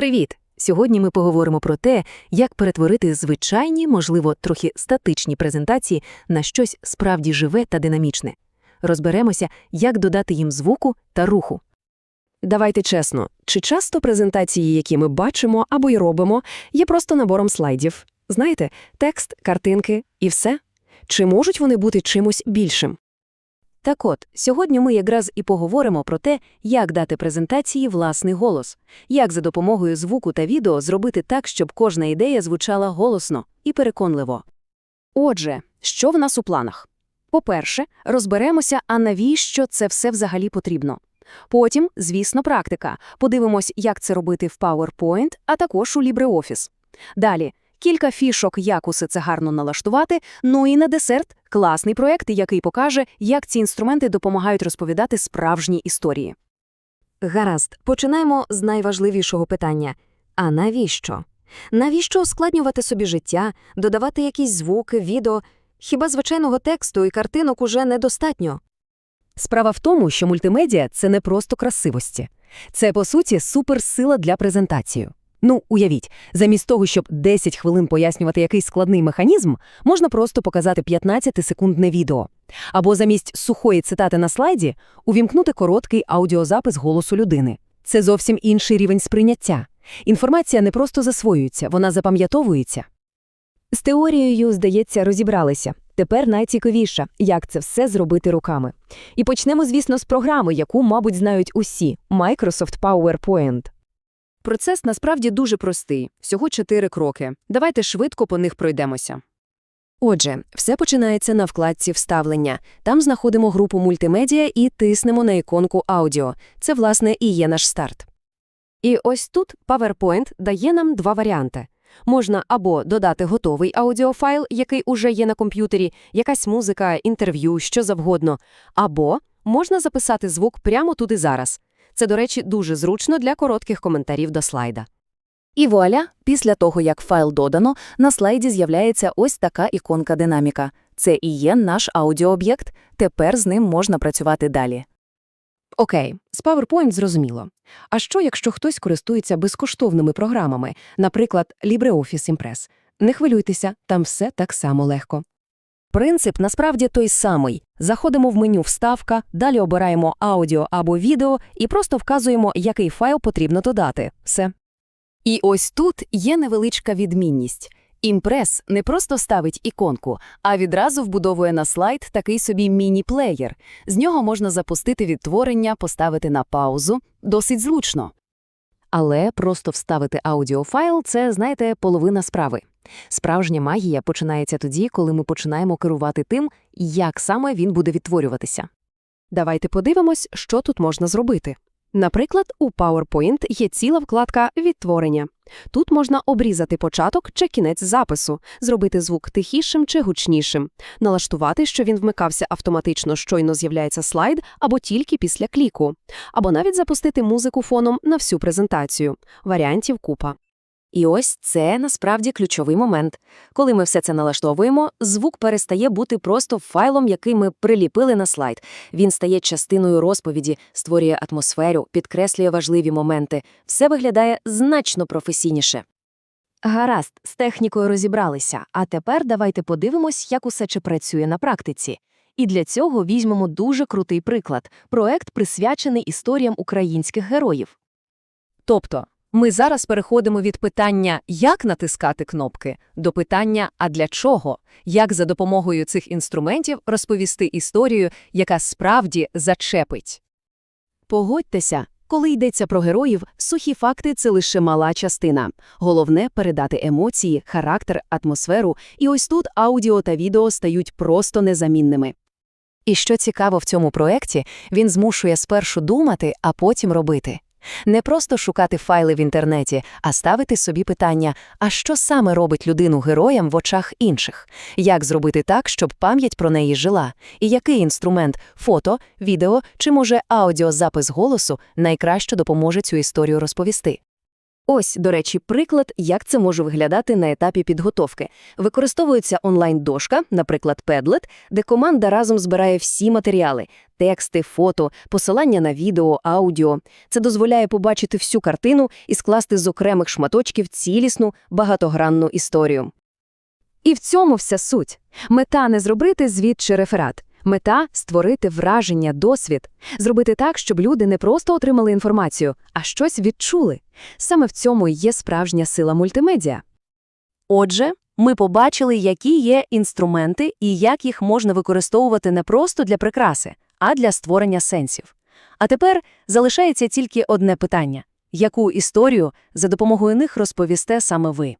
Привіт! Сьогодні ми поговоримо про те, як перетворити звичайні, можливо, трохи статичні презентації на щось справді живе та динамічне. Розберемося, як додати їм звуку та руху. Давайте чесно, чи часто презентації, які ми бачимо або й робимо, є просто набором слайдів? Знаєте, текст, картинки і все? Чи можуть вони бути чимось більшим? Так от, сьогодні ми якраз і поговоримо про те, як дати презентації власний голос, як за допомогою звуку та відео зробити так, щоб кожна ідея звучала голосно і переконливо. Отже, що в нас у планах? По-перше, розберемося, а навіщо це все взагалі потрібно. Потім, звісно, практика. Подивимось, як це робити в PowerPoint, а також у LibreOffice. Далі кілька фішок, як усе це гарно налаштувати. Ну і на десерт класний проєкт, який покаже, як ці інструменти допомагають розповідати справжні історії. Гаразд, починаємо з найважливішого питання. А навіщо? Навіщо ускладнювати собі життя, додавати якісь звуки, відео? Хіба звичайного тексту і картинок уже недостатньо? Справа в тому, що мультимедіа це не просто красивості. Це, по суті, суперсила для презентації. Ну, уявіть, замість того, щоб 10 хвилин пояснювати якийсь складний механізм, можна просто показати 15-секундне відео. Або замість сухої цитати на слайді увімкнути короткий аудіозапис голосу людини. Це зовсім інший рівень сприйняття. Інформація не просто засвоюється, вона запам'ятовується. З теорією, здається, розібралися. Тепер найцікавіше, як це все зробити руками. І почнемо, звісно, з програми, яку, мабуть, знають усі – Microsoft PowerPoint. Процес насправді дуже простий, всього чотири кроки. Давайте швидко по них пройдемося. Отже, все починається на вкладці «Вставлення». Там знаходимо групу мультимедіа і тиснемо на іконку «Аудіо». Це, власне, і є наш старт. І ось тут PowerPoint дає нам два варіанти. Можна або додати готовий аудіофайл, який уже є на комп'ютері, якась музика, інтерв'ю, що завгодно, або можна записати звук прямо тут і зараз. Це, до речі, дуже зручно для коротких коментарів до слайда. І вуаля, після того, як файл додано, на слайді з'являється ось така іконка динаміка. Це і є наш аудіооб'єкт, тепер з ним можна працювати далі. Окей, з PowerPoint зрозуміло. А що, якщо хтось користується безкоштовними програмами, наприклад, LibreOffice Impress? Не хвилюйтеся, там все так само легко. Принцип насправді той самий. Заходимо в меню Вставка, далі обираємо аудіо або відео і просто вказуємо, який файл потрібно додати. Все. І ось тут є невеличка відмінність. Імпрес не просто ставить іконку, а відразу вбудовує на слайд такий собі міні-плеєр. З нього можна запустити відтворення, поставити на паузу. Досить зручно. Але просто вставити аудіофайл це, знаєте, половина справи. Справжня магія починається тоді, коли ми починаємо керувати тим, як саме він буде відтворюватися. Давайте подивимось, що тут можна зробити. Наприклад, у PowerPoint є ціла вкладка «Відтворення». Тут можна обрізати початок чи кінець запису, зробити звук тихішим чи гучнішим, налаштувати, що він вмикався автоматично, щойно з'являється слайд, або тільки після кліку, або навіть запустити музику фоном на всю презентацію. Варіантів купа. І ось це насправді ключовий момент. Коли ми все це налаштовуємо, звук перестає бути просто файлом, який ми приліпили на слайд. Він стає частиною розповіді, створює атмосферу, підкреслює важливі моменти. Все виглядає значно професійніше. Гаразд, з технікою розібралися, а тепер давайте подивимось, як усе чи працює на практиці. І для цього візьмемо дуже крутий приклад – проект, присвячений історіям українських героїв. Тобто, ми зараз переходимо від питання, як натискати кнопки, до питання, а для чого, як за допомогою цих інструментів розповісти історію, яка справді зачепить. Погодьтеся, коли йдеться про героїв, сухі факти це лише мала частина. Головне передати емоції, характер, атмосферу, і ось тут аудіо та відео стають просто незамінними. І що цікаво в цьому проєкті, він змушує спершу думати, а потім робити. Не просто шукати файли в інтернеті, а ставити собі питання, а що саме робить людину героям в очах інших, як зробити так, щоб пам'ять про неї жила, і який інструмент фото, відео чи, може, аудіозапис голосу найкраще допоможе цю історію розповісти. Ось, до речі, приклад, як це може виглядати на етапі підготовки. Використовується онлайн-дошка, наприклад, Padlet, де команда разом збирає всі матеріали – тексти, фото, посилання на відео, аудіо. Це дозволяє побачити всю картину і скласти з окремих шматочків цілісну, багатогранну історію. І в цьому вся суть. Мета не зробити звіт чи реферат. Мета – створити враження, досвід. Зробити так, щоб люди не просто отримали інформацію, а щось відчули. Саме в цьому і є справжня сила мультимедіа. Отже, ми побачили, які є інструменти і як їх можна використовувати не просто для прикраси, а для створення сенсів. А тепер залишається тільки одне питання – яку історію за допомогою них розповісте саме ви?